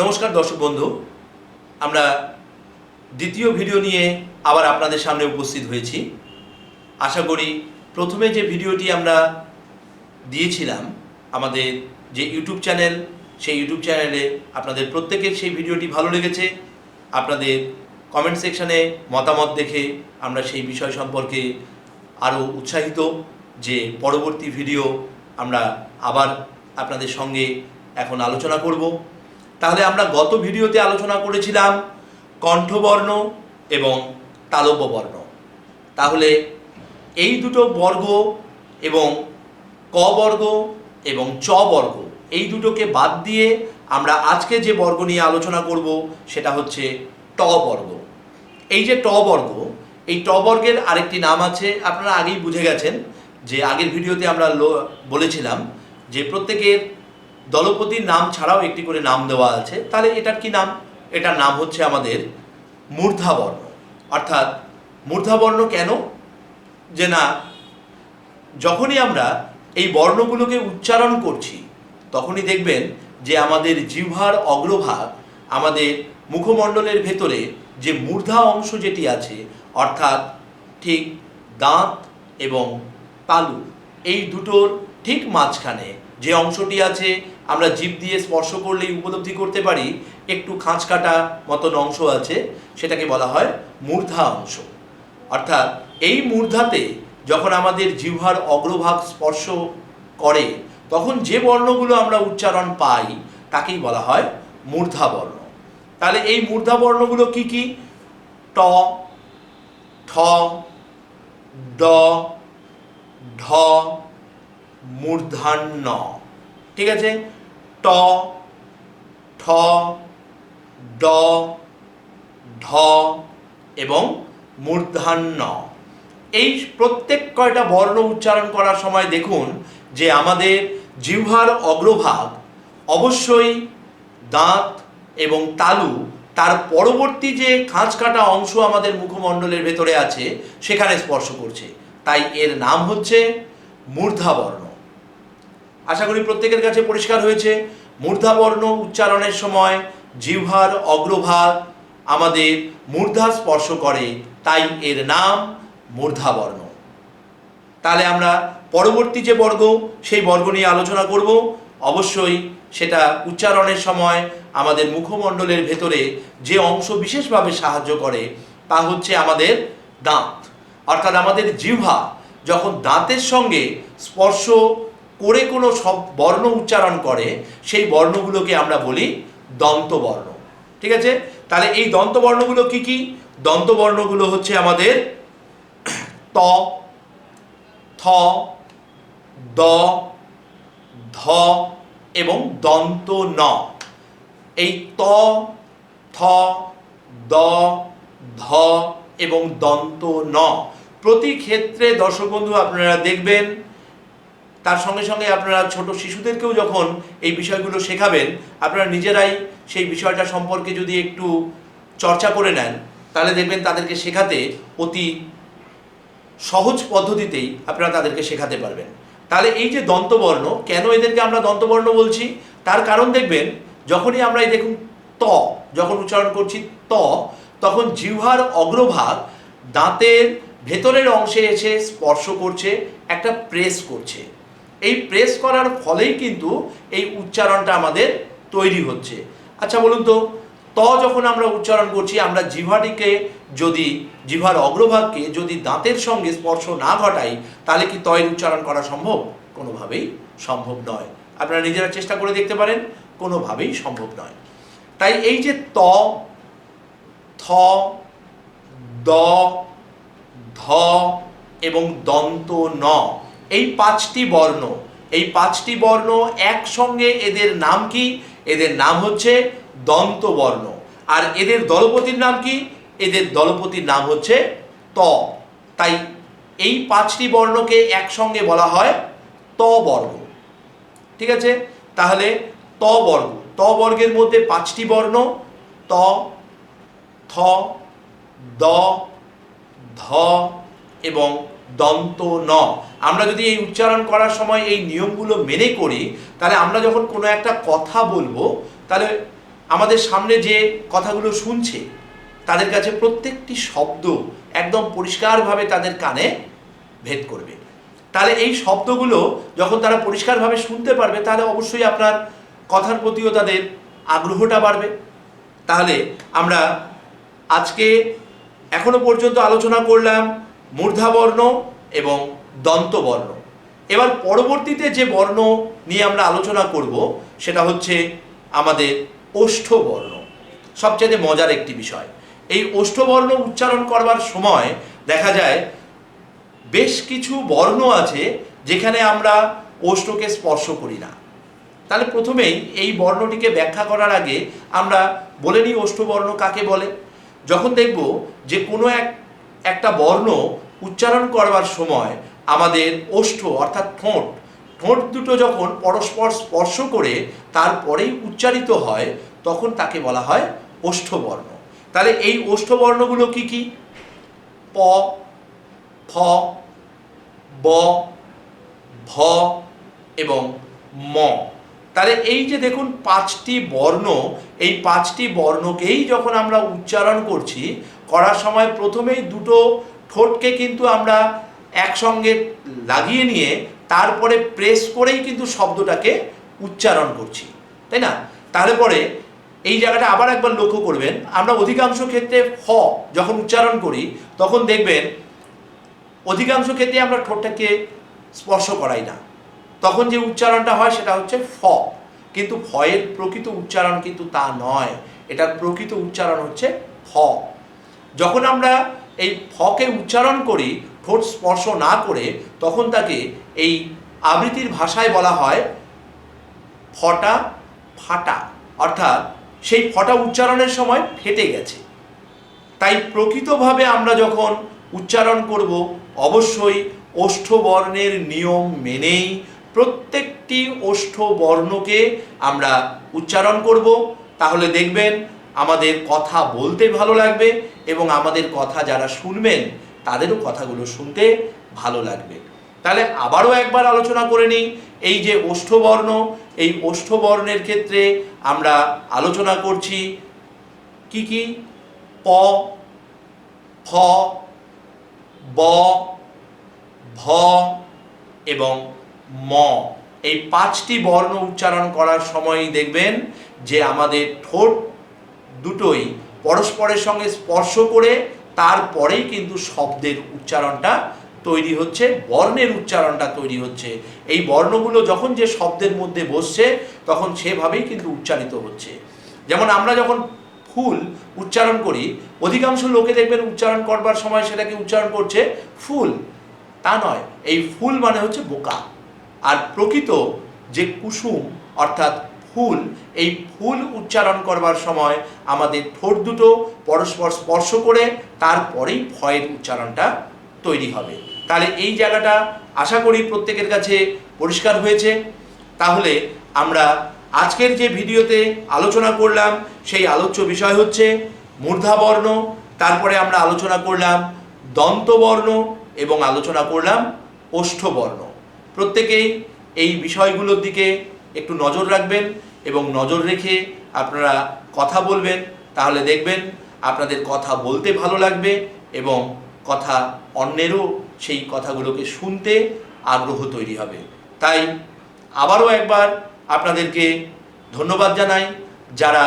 নমস্কার দর্শক বন্ধু, আমরা দ্বিতীয় ভিডিও নিয়ে আবার আপনাদের সামনে উপস্থিত হয়েছি। আশা করি প্রথমে যে ভিডিওটি আমরা দিয়েছিলাম, আমাদের যে ইউটিউব চ্যানেল, সেই ইউটিউব চ্যানেলে আপনাদের প্রত্যেকের সেই ভিডিওটি ভালো লেগেছে। আপনাদের কমেন্ট সেকশানে মতামত দেখে আমরা সেই বিষয় সম্পর্কে আরও উৎসাহিত যে পরবর্তী ভিডিও আমরা আবার আপনাদের সঙ্গে এখন আলোচনা করব। তাহলে আমরা গত ভিডিওতে আলোচনা করেছিলাম কণ্ঠবর্ণ এবং তালব্য বর্ণ তাহলে এই দুটো বর্গ এবং ক বর্গ এবং চ বর্গ, এই দুটোকে বাদ দিয়ে আমরা আজকে যে বর্গ নিয়ে আলোচনা করব সেটা হচ্ছে ট বর্গ। এই যে ট বর্গ, এই ট বর্গের আরেকটি নাম আছে, আপনারা আগেই বুঝে গেছেন যে আগের ভিডিওতে আমরা বলেছিলাম যে প্রত্যেকের দলপতির নাম ছাড়াও একটি করে নাম দেওয়া আছে। তাহলে এটার কি নাম? এটার নাম হচ্ছে আমাদের মূর্ধাবর্ণ। অর্থাৎ মূর্ধাবর্ণ কেন? যে না, যখনই আমরা এই বর্ণগুলোকে উচ্চারণ করছি, তখনই দেখবেন যে আমাদের জিহ্বার অগ্রভাগ আমাদের মুখমণ্ডলের ভেতরে যে মূর্ধা অংশ যেটি আছে, অর্থাৎ ঠিক দাঁত এবং তালু, এই দুটোর ঠিক মাঝখানে যে অংশটি আছে আমরা জীব দিয়ে স্পর্শ করলেই উপলব্ধি করতে পারি, একটু খাঁচ কাটা মতন অংশ আছে, সেটাকে বলা হয় মূর্ধা অংশ। অর্থাৎ এই মূর্ধাতে যখন আমাদের জিহ্বার অগ্রভাগ স্পর্শ করে, তখন যে বর্ণগুলো আমরা উচ্চারণ পাই, তাকেই বলা হয় মূর্ধা বর্ণ। তাহলে এই মূর্ধা বর্ণগুলো কি কি? ট, ঠ, ড, ঢ মূর্ধান্য ঠিক আছে? ট, ঠ, ড, ঢ এবং মূর্ধান্য এই প্রত্যেক কয়টা বর্ণ উচ্চারণ করার সময় দেখুন যে আমাদের জিহ্বার অগ্রভাগ অবশ্যই দাঁত এবং তালু, তার পরবর্তী যে খাঁজ কাটা অংশ আমাদের মুখমণ্ডলের ভেতরে আছে, সেখানে স্পর্শ করছে। তাই এর নাম হচ্ছে মূর্ধাবর্ণ। আশা করি প্রত্যেকের কাছে পরিষ্কার হয়েছে। মূর্ধাবর্ণ উচ্চারণের সময় জিহ্বার অগ্রভাগ আমাদের মূর্ধা স্পর্শ করে, তাই এর নাম মূর্ধাবর্ণ। তাহলে আমরা পরবর্তী যে বর্গ, সেই বর্গ নিয়ে আলোচনা করব। অবশ্যই সেটা উচ্চারণের সময় আমাদের মুখমণ্ডলের ভেতরে যে অংশ বিশেষভাবে সাহায্য করে, তা হচ্ছে আমাদের দাঁত। অর্থাৎ আমাদের জিহ্বা যখন দাঁতের সঙ্গে স্পর্শ করে কোনো সব বর্ণ উচ্চারণ করে, সেই বর্ণগুলোকে আমরা বলি দন্তবর্ণ ঠিক আছে? তাহলে এই দন্তবর্ণগুলো কি কি? দন্তবর্ণগুলো হচ্ছে আমাদের ত, থ, দ, ধ এবং দন্ত ন। এই ত, থ, দ, ধ এবং দন্ত ন। প্রতি ক্ষেত্রে দর্শক বন্ধু আপনারা দেখবেন তার সঙ্গে সঙ্গে আপনারা ছোট শিশুদেরকেও যখন এই বিষয়গুলো শেখাবেন, আপনারা নিজেরাই সেই বিষয়টা সম্পর্কে যদি একটু চর্চা করে নেন, তাহলে দেখবেন তাদেরকে শেখাতে অতি সহজ পদ্ধতিতেই আপনারা তাদেরকে শেখাতে পারবেন। তাহলে এই যে দন্তবর্ণ, কেন এদেরকে আমরা দন্তবর্ণ বলছি? তার কারণ দেখবেন, যখনই আমরা এই দেখুন ত, যখন উচ্চারণ করছি ত, তখন জিহ্বার অগ্রভাগ দাঁতের ভেতরের অংশে এসে স্পর্শ করছে, একটা প্রেস করছে। এই প্রেস করার ফলেই কিন্তু এই উচ্চারণটা আমাদের তৈরি হচ্ছে। আচ্ছা বলুন তো, ত যখন আমরা উচ্চারণ করছি, আমরা জিভাটিকে যদি জিভার অগ্রভাগকে যদি দাঁতের সঙ্গে স্পর্শ না ঘটাই, তাহলে কি তয়ের উচ্চারণ করা সম্ভব? কোনোভাবেই সম্ভব নয়। আপনারা নিজেরা চেষ্টা করে দেখতে পারেন, কোনোভাবেই সম্ভব নয়। তাই এই যে ত, থ, দ, ধ এবং দন্ত ন এই পাঁচটি বর্ণ, এই পাঁচটি বর্ণ একসঙ্গে এদের নাম কি? এদের নাম হচ্ছে দন্ত বর্ণ। আর এদের দলপতির নাম কি? এদের দলপতির নাম হচ্ছে ত। তাই এই পাঁচটি বর্ণকে একসঙ্গে বলা হয় ত বর্গ ঠিক আছে? তাহলে ত বর্গ ত বর্গের মধ্যে পাঁচটি বর্ণ, ত, থ, দ, ধ এবং দন্ত ন। আমরা যদি এই উচ্চারণ করার সময় এই নিয়মগুলো মেনে করি, তাহলে আমরা যখন কোনো একটা কথা বলব, তাহলে আমাদের সামনে যে কথাগুলো শুনছে, তাদের কাছে প্রত্যেকটি শব্দ একদম পরিষ্কারভাবে তাদের কানে ভেদ করবে। তাহলে এই শব্দগুলো যখন তারা পরিষ্কারভাবে শুনতে পারবে, তাহলে অবশ্যই আপনার কথার প্রতিও তাদের আগ্রহটা বাড়বে। তাহলে আমরা আজকে এখনও পর্যন্ত আলোচনা করলাম মূর্ধাবর্ণ এবং দন্তবর্ণ। এবার পরবর্তীতে যে বর্ণ নিয়ে আমরা আলোচনা করব, সেটা হচ্ছে আমাদের ওষ্ঠবর্ণ। সবচেয়ে মজার একটি বিষয়। এই ওষ্ঠবর্ণ উচ্চারণ করবার সময় দেখা যায় বেশ কিছু বর্ণ আছে যেখানে আমরা ওষ্ঠকে স্পর্শ করি না। তাহলে প্রথমেই এই বর্ণটিকে ব্যাখ্যা করার আগে আমরা বলে নিই ওষ্ঠবর্ণ কাকে বলে। যখন দেখব যে কোনো এক, একটা বর্ণ উচ্চারণ করবার সময় আমাদের ওষ্ঠ অর্থাৎ ঠোঁট ঠোঁট দুটো যখন পরস্পর স্পর্শ করে তারপরেই উচ্চারিত হয়, তখন তাকে বলা হয় ওষ্ঠবর্ণ। তাহলে এই ওষ্ঠবর্ণগুলো কি কি? প, ফ, ব, ভ এবং ম। তাহলে এই যে দেখুন পাঁচটি বর্ণ, এই পাঁচটি বর্ণকেই যখন আমরা উচ্চারণ করছি, করার সময় প্রথমেই দুটো ঠোঁটকে কিন্তু আমরা একসঙ্গে লাগিয়ে নিয়ে তারপরে প্রেস করেই কিন্তু শব্দটাকে উচ্চারণ করছি, তাই না? তাহলে পরে এই জায়গাটা আবার একবার লক্ষ্য করবেন, আমরা অধিকাংশ ক্ষেত্রে ফ যখন উচ্চারণ করি, তখন দেখবেন অধিকাংশ ক্ষেত্রে আমরা ঠোঁটটাকে স্পর্শ করাই না। তখন যে উচ্চারণটা হয় সেটা হচ্ছে ফ। কিন্তু ফয়ের প্রকৃত উচ্চারণ কিন্তু তা নয়। এটার প্রকৃত উচ্চারণ হচ্ছে ফ যখন আমরা এই ফকে উচ্চারণ করি, ঠোঁট স্পর্শ না করে, তখন তাকে এই আবৃত্তির ভাষায় বলা হয় ফটা ফাটা। অর্থাৎ সেই ফটা উচ্চারণের সময় ফেটে গেছে। তাই প্রকৃতভাবে আমরা যখন উচ্চারণ করব, অবশ্যই ওষ্ঠবর্ণের নিয়ম মেনেই প্রত্যেকটি ওষ্ঠ বর্ণকে আমরা উচ্চারণ করব। তাহলে দেখবেন আমাদের কথা বলতে ভালো লাগবে এবং আমাদের কথা যারা শুনবেন, তাদেরও কথাগুলো শুনতে ভালো লাগবে। তাহলে আবারও একবার আলোচনা করে নিই, এই যে ওষ্ঠবর্ণ, এই ওষ্ঠবর্ণের ক্ষেত্রে আমরা আলোচনা করছি কি কি? প, ফ, ব, ভ এবং ম। এই পাঁচটি বর্ণ উচ্চারণ করার সময়ই দেখবেন যে আমাদের ঠোঁট দুটোই পরস্পরের সঙ্গে স্পর্শ করে তারপরেই কিন্তু শব্দের উচ্চারণটা তৈরি হচ্ছে, বর্ণের উচ্চারণটা তৈরি হচ্ছে। এই বর্ণগুলো যখন যে শব্দের মধ্যে বসছে, তখন সেভাবেই কিন্তু উচ্চারিত হচ্ছে। যেমন আমরা যখন ফুল উচ্চারণ করি, অধিকাংশ লোকে দেখবেন উচ্চারণ করবার সময় সেটাকে উচ্চারণ করছে ফুল। তা নয়, এই ফুল মানে হচ্ছে বোকা। আর প্রকৃত যে কুসুম, অর্থাৎ ফুল, এই ফুল উচ্চারণ করবার সময় আমাদের ঠোঁট দুটো পরস্পর স্পর্শ করে তারপরেই ভয়ের উচ্চারণটা তৈরি হবে। তাহলে এই জায়গাটা আশা করি প্রত্যেকের কাছে পরিষ্কার হয়েছে। তাহলে আমরা আজকের যে ভিডিওতে আলোচনা করলাম, সেই আলোচ্য বিষয় হচ্ছে মূর্ধাবর্ণ, তারপরে আমরা আলোচনা করলাম দন্তবর্ণ এবং আলোচনা করলাম ওষ্ঠবর্ণ। প্রত্যেকেই এই বিষয়গুলোর দিকে একটু নজর রাখবেন। এবং নজর রেখে আপনারা কথা বলবেন, তাহলে দেখবেন আপনাদের কথা বলতে ভালো লাগবে এবং কথা অন্যেরও সেই কথাগুলোকে শুনতে আগ্রহ তৈরি হবে। তাই আবারও একবার আপনাদেরকে ধন্যবাদ জানাই। যারা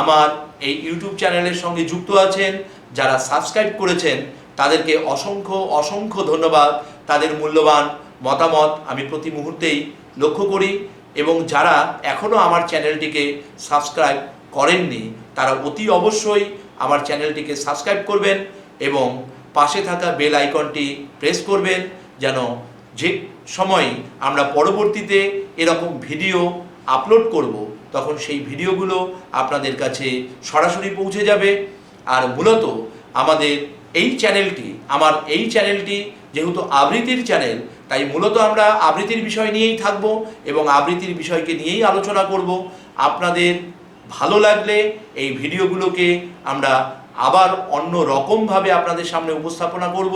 আমার এই ইউটিউব চ্যানেলের সঙ্গে যুক্ত আছেন, যারা সাবস্ক্রাইব করেছেন, তাদেরকে অসংখ্য অসংখ্য ধন্যবাদ। তাদের মূল্যবান মতামত আমি প্রতি মুহূর্তেই লক্ষ্য করি। এবং যারা এখনও আমার চ্যানেলটিকে সাবস্ক্রাইব করেননি, তারা অতি অবশ্যই আমার চ্যানেলটিকে সাবস্ক্রাইব করবেন এবং পাশে থাকা বেল আইকনটি প্রেস করবেন যেন যে সময় আমরা পরবর্তীতে এরকম ভিডিও আপলোড করব, তখন সেই ভিডিওগুলো আপনাদের কাছে সরাসরি পৌঁছে যাবে। আর মূলত আমাদের এই চ্যানেলটি, আমার এই চ্যানেলটি যেহেতু আবৃত্তির চ্যানেল তাই মূলত আমরা আবৃত্তির বিষয় নিয়েই থাকব এবং আবৃত্তির বিষয়কে নিয়েই আলোচনা করব। আপনাদের ভালো লাগলে এই ভিডিওগুলোকে আমরা আবার অন্য রকমভাবে আপনাদের সামনে উপস্থাপনা করব।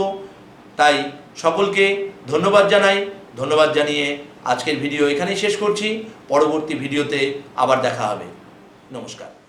তাই সকলকে ধন্যবাদ জানাই। ধন্যবাদ জানিয়ে আজকের ভিডিও এখানেই শেষ করছি। পরবর্তী ভিডিওতে আবার দেখা হবে। নমস্কার।